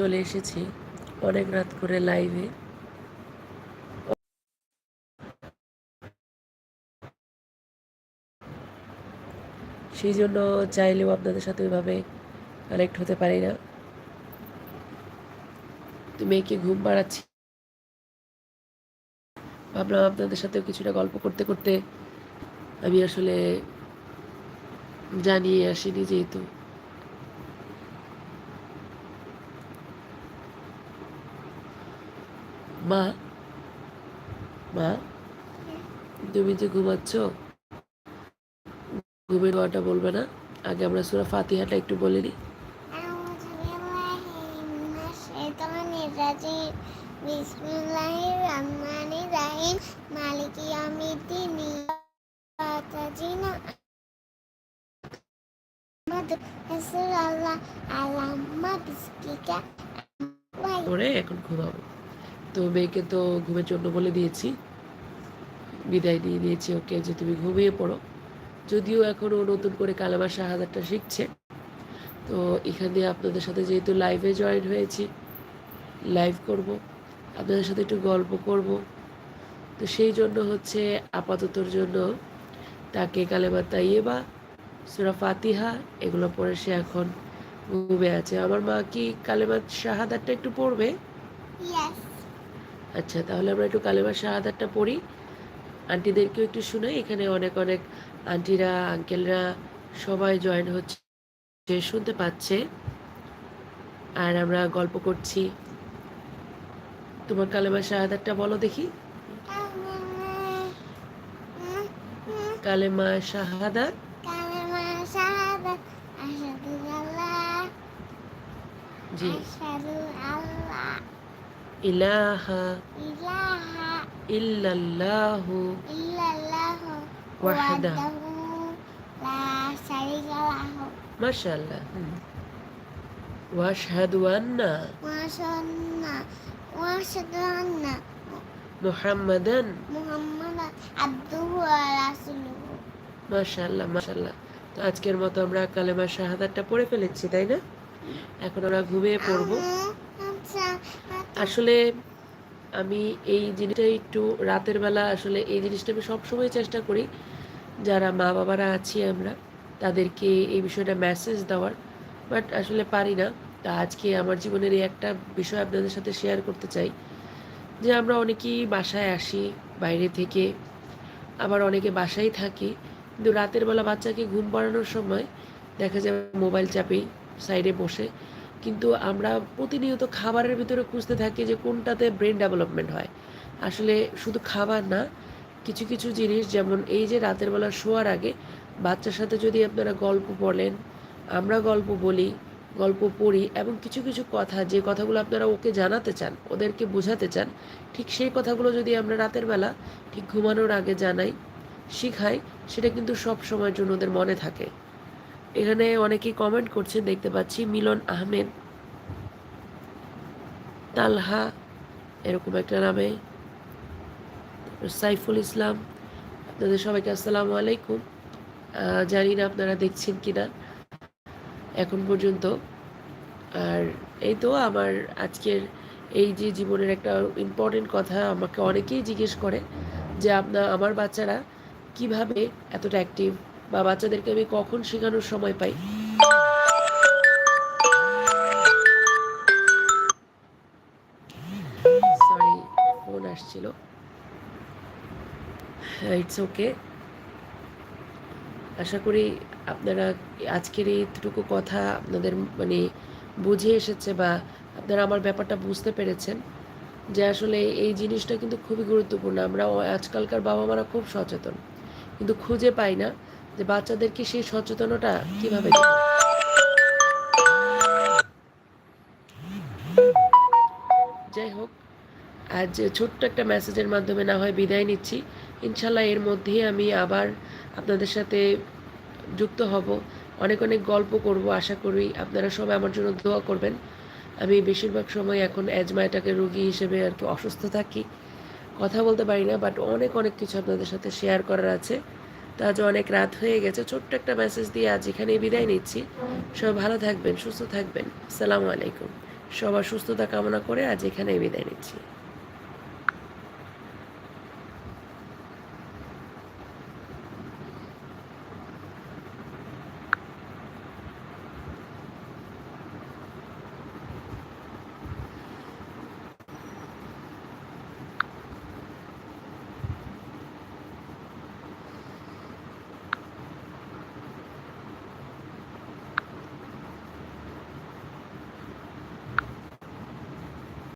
চলে এসেছি অনেক রাত করে লাইভে সেই জন্য চাইলেও আপনাদের সাথে ওইভাবে কানেক্ট হতে পারি না। মেয়েকে ঘুম পাড়াচ্ছি। ভাবলাম আপনাদের সাথেও কিছুটা গল্প করতে করতে আমি আসলে জানিয়ে আসিনি যেহেতু। মা মা তুমি যে ঘুমাচ্ছ ঘুমের গোয়াটা বলবে না। আগে আমরা সুরা ফাতিহাটা একটু বলে নি এখন ঘুমাবো। তো মেয়েকে তো ঘুমের জন্য বলে দিয়েছি। বিদায় দিয়ে দিয়েছি ওকে, যে তুমি ঘুমিয়ে পড়ো। যদিও এখনও নতুন করে কালামা শাহাদারটা শিখছে। তো এখানে আপনাদের সাথে যেহেতু লাইভে জয়েন হয়েছি লাইভ করব। আপনাদের সাথে একটু গল্প করব। তো সেই জন্য হচ্ছে আপাততর জন্য তাকে কালেমা তাইয়েবা সুরা ফাতিহা এগুলো পড়ে সে এখন ঘুমে আছে। আমার মা কি কালেমা শাহাদারটা একটু পড়বে. আচ্ছা তাহলে আমরা একটু কালেমার শাহাদাতটা পড়ি। আন্টিদেরকেও একটু শুনাই। এখানে অনেক অনেক আন্টিরা আঙ্কেলরা সবাই জয়েন হচ্ছে শুনতে পাচ্ছে। আর আমরা গল্প করছি। তোমার কালেমা শাহাদাতটা বলো দেখি। কালেমা শাহাদাত। জি। ইলাহা إله ইল্লাল্লাহু إلا الله وحده. لا شريك له মাশাআল্লাহ ওয়াশহাদু আন্না وأشهد وأشهد أن মুহাম্মাদান محمدا عبده ورسوله মাশাল্লাহ মাশাল্লাহ তো আজকের মতো আমরা কালেমা শাহাদাতটা পড়ে ফেলেছি তাই না এখন আমরা ঘুমিয়ে পড়বো আচ্ছা আসলে আমি এই জিনিসটা একটু রাতের বেলা আসলে এই জিনিসটা আমি সবসময় চেষ্টা করি, যারা মা বাবারা আছি আমরা, তাদেরকে এই বিষয়টা মেসেজ দেওয়ার। বাট আসলে পারি না। তা আজকে আমার জীবনের এই একটা বিষয় আপনাদের সাথে শেয়ার করতে চাই, যে আমরা অনেকেই বাসায় আসি, বাইরে থেকে। আবার অনেকে বাসায় থাকি। কিন্তু রাতের বেলা বাচ্চাকে ঘুম পাড়ানোর সময় দেখা যায় মোবাইল চাপেই সাইডে বসে। কিন্তু আমরা প্রতিনিয়ত খাবারের ভিতরে খুঁজতে থাকি যে কোনটাতে ব্রেন ডেভেলপমেন্ট হয়। আসলে শুধু খাবার না, কিছু কিছু জিনিস যেমন এই যে রাতের বেলা শোয়ার আগে বাচ্চার সাথে যদি আপনারা গল্প বলেন, আমরা গল্প বলি, গল্প পড়ি এবং কিছু কিছু কথা, যে কথাগুলো আপনারা ওকে জানাতে চান, ওদেরকে বোঝাতে চান, ঠিক সেই কথাগুলো যদি আমরা রাতের বেলা ঠিক ঘুমানোর আগে জানাই, শিখাই, সেটা কিন্তু সব সময়ের জন্য ওদের মনে থাকে। এখানে অনেকেই কমেন্ট করছেন, দেখতে পাচ্ছি মিলন আহমেদ, তালহা, এরকম একটা নামে, সাইফুল ইসলাম, আপনাদের সবাইকে আসসালামু আলাইকুম। জানি না আপনারা দেখছেন কিনা, এখন পর্যন্ত। আর এই তো আমার আজকের এই যে জীবনের একটা ইম্পর্টেন্ট কথা আমাকে অনেকেই জিজ্ঞেস করে যে আপনার আমার বাচ্চারা কীভাবে এতটা অ্যাক্টিভ বা বাচ্চাদেরকে আমি কখন শেখানোর সময় পাই? সরি ফোন আসছিল। ইটস ওকে আশা করি আপনারা আজকের এইটুকু কথা আপনাদের মানে বুঝে এসেছে বা আপনারা আমার ব্যাপারটা বুঝতে পেরেছেন যে আসলে এই জিনিসটা কিন্তু খুবই গুরুত্বপূর্ণ। আমরা আজকালকার বাবা মারা খুব সচেতন। কিন্তু খুঁজে পাই না। যে বাচ্চাদেরকে সেই সচেতনতা কীভাবে যাই হোক, আজ ছোট্ট একটা মেসেজের মাধ্যমে না হয় বিদায় নিচ্ছি। ইনশাল্লাহ এর মধ্যেই আমি আবার আপনাদের সাথে যুক্ত হব। অনেক অনেক গল্প করব, আশা করি আপনারা সবাই আমার জন্য দোয়া করবেন। আমি বেশিরভাগ সময় এখন অ্যাজমাটাকে রোগী হিসেবে আর কি অসুস্থ থাকি। কথা বলতে পারি না বাট অনেক অনেক কিছু আপনাদের সাথে শেয়ার করার আছে। তো আজ অনেক রাত হয়ে গেছে। ছোট্ট একটা মেসেজ দিয়ে আজ এখানে বিদায় নিচ্ছি। সবাই ভালো থাকবেন, সুস্থ থাকবেন। সালামু আলাইকুম। সবার সুস্থতা কামনা করে আজ এখানে বিদায় নিচ্ছি।